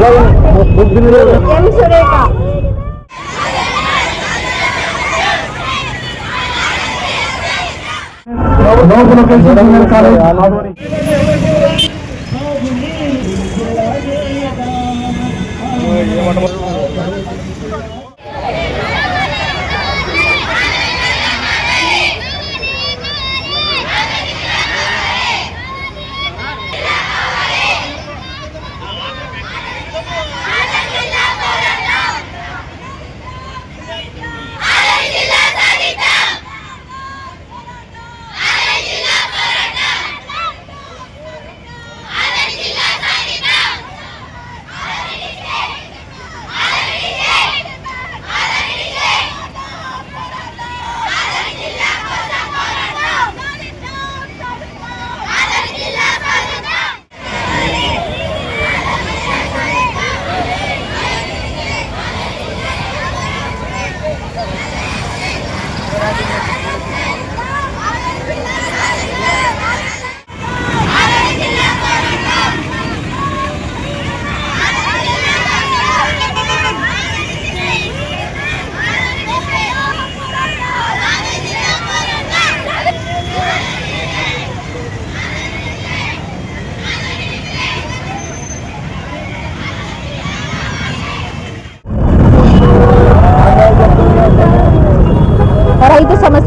ఎం సురేఖ లోపల junior college Adoni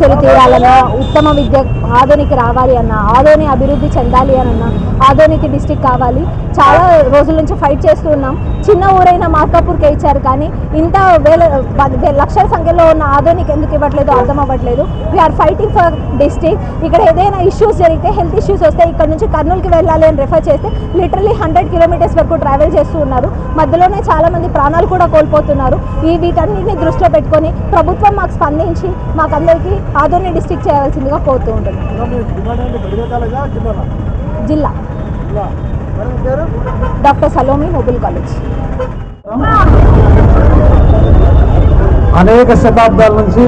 సమస్యలు తీరాలనో ఉత్తమ విద్య ఆదోనికి రావాలి అన్న ఆదోని అభివృద్ధి చెందాలి అన్న ఆదోనికి డిస్టిక్ కావాలి. చాలా రోజుల నుంచి ఫైట్ చేస్తూ ఉన్నాం. చిన్న ఊరైన మార్కాపూర్కే ఇచ్చారు కానీ ఇంత వేల వే- లక్షల సంఖ్యలో ఉన్న ఆదోనికి ఎందుకు ఇవ్వట్లేదు అర్థం అవ్వట్లేదు. వీఆర్ ఫైటింగ్ ఫర్ డిస్టిక్ ఇక్కడ ఏదైనా ఇష్యూస్ జరిగితే హెల్త్ ఇష్యూస్ వస్తే ఇక్కడ నుంచి కర్నూలుకి వెళ్ళాలి అని రెఫర్ చేస్తే లిటరలీ హండ్రెడ్ కిలోమీటర్స్ వరకు ట్రావెల్ చేస్తూ ఉన్నారు. మధ్యలోనే చాలా మంది ప్రాణాలు కూడా కోల్పోతున్నారు. ఈ వీటన్నిటిని దృష్టిలో పెట్టుకొని ప్రభుత్వం మాకు స్పందించి మాకందరికీ ఆదోని డిస్టిక్ చేయాల్సిందిగా కోరుతూ ఉంటుంది జిల్లా. Doctor Salomi noble college. అనేక శతాబ్దాల నుంచి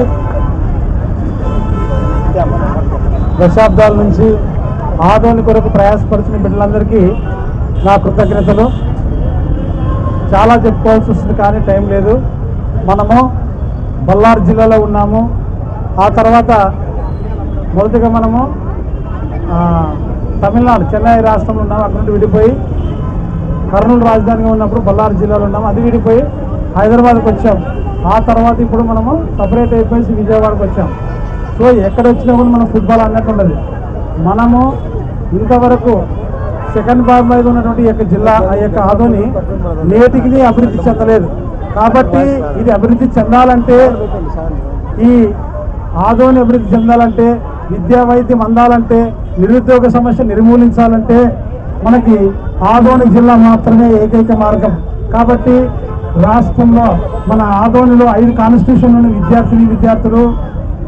దశాబ్దాల నుంచి ఆదోని కొరకు ప్రయాసపరిచిన బిడ్డలందరికీ నా కృతజ్ఞతలు. చాలా చెప్పుకోవాల్సి వస్తుంది కానీ టైం లేదు. మనము బళ్ళారి జిల్లాలో ఉన్నాము. ఆ తర్వాత మొదటిగా మనము తమిళనాడు చెన్నై రాష్ట్రంలో ఉన్నాం అక్కడ నుండి విడిపోయి కర్నూలు రాజధానిగా ఉన్నప్పుడు బళ్ళారి జిల్లాలో ఉన్నాము అది విడిపోయి హైదరాబాద్కి వచ్చాం. ఆ తర్వాత ఇప్పుడు మనము సపరేట్ అయిపోయి విజయవాడకు వచ్చాం. సో ఎక్కడ వచ్చినా కూడా మనం ఫుట్బాల్ అన్నట్టు ఉండదు. మనము ఇంతవరకు సెకండ్ బాబు మీద ఉన్నటువంటి ఈ యొక్క జిల్లా ఆ యొక్క ఆదోని నేటికి అభివృద్ధి చెందలేదు. కాబట్టి ఇది అభివృద్ధి చెందాలంటే ఈ ఆదోని అభివృద్ధి చెందాలంటే విద్యా వైద్యం అందాలంటే నిరుద్యోగ సమస్య నిర్మూలించాలంటే మనకి ఆదోని జిల్లా మాత్రమే ఏకైక మార్గం. కాబట్టి రాష్ట్రంలో మన ఆదోనిలో ఐదు కాన్స్టిట్యూషన్ ఉన్న విద్యార్థిని విద్యార్థులు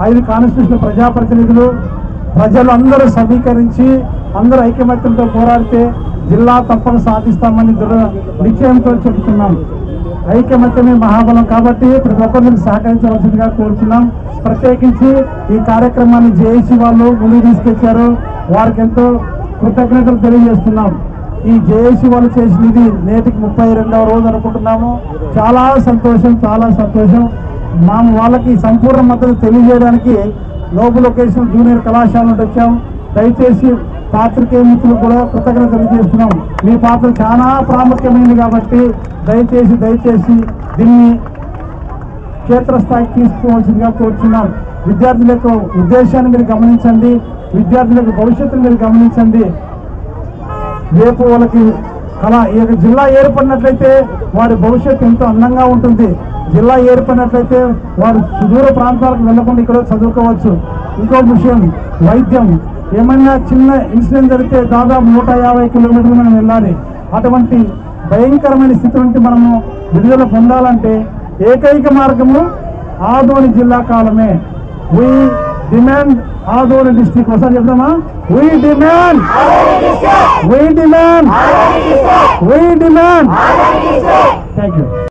ఐదు కాన్స్టిట్యూషన్ ప్రజాప్రతినిధులు ప్రజలు అందరూ సమీకరించి అందరూ ఐకమత్యంతో పోరాడితే జిల్లా తప్పక సాధిస్తామని దృఢ నిశ్చయంతో చెబుతున్నాం. ఐక్యమత్యమే మహాబలం కాబట్టి ప్రతి ఒక్కరిని సహకరించవలసిందిగా కోరుతున్నాం ప్రత్యేకించి ఈ కార్యక్రమాన్ని జేఏసీ వాళ్ళు ముందుకు తీసుకొచ్చారు. వారికి ఎంతో కృతజ్ఞతలు తెలియజేస్తున్నాం. ఈ జేఏసీ వాళ్ళు చేసినది నేటికి ముప్పై రెండవ రోజు అనుకుంటున్నాము. చాలా సంతోషం చాలా సంతోషం. మేము వాళ్ళకి సంపూర్ణ మద్దతు తెలియజేయడానికి లోబు లొకేషన్ జూనియర్ కళాశాల నుండి వచ్చాం. దయచేసి పాత్రికేయ మిత్రులు కూడా కృతజ్ఞత తెలియజేస్తున్నాం. మీ పాత్ర చాలా ప్రాముఖ్యమైనది కాబట్టి దయచేసి దయచేసి దీన్ని క్షేత్రస్థాయికి తీసుకోవాల్సిందిగా కోరుతున్నాం విద్యార్థుల యొక్క ఉద్దేశాన్ని మీరు గమనించండి. విద్యార్థుల యొక్క భవిష్యత్తును మీరు గమనించండి. రేపు వాళ్ళకి అలా ఈ యొక్క జిల్లా ఏర్పడినట్లయితే వారి భవిష్యత్తు ఎంతో అందంగా ఉంటుంది. జిల్లా ఏర్పడినట్లయితే వారు సుదూర ప్రాంతాలకు వెళ్ళకుండా ఇక్కడ చదువుకోవచ్చు. ఇంకో విషయం వైద్యం. ఏమైనా చిన్న ఇన్సిడెంట్ జరిగితే దాదాపు నూట యాభై కిలోమీటర్లు మనం వెళ్ళాలి. అటువంటి భయంకరమైన స్థితి నుండి మనము విడుదల పొందాలంటే ఏకైక మార్గము ఆదోని జిల్లా కాలమే. వీ డిమాండ్ ఆదోని డిస్టిక్ ఒకసారి చెప్దామా? We demand we demand we demand thank you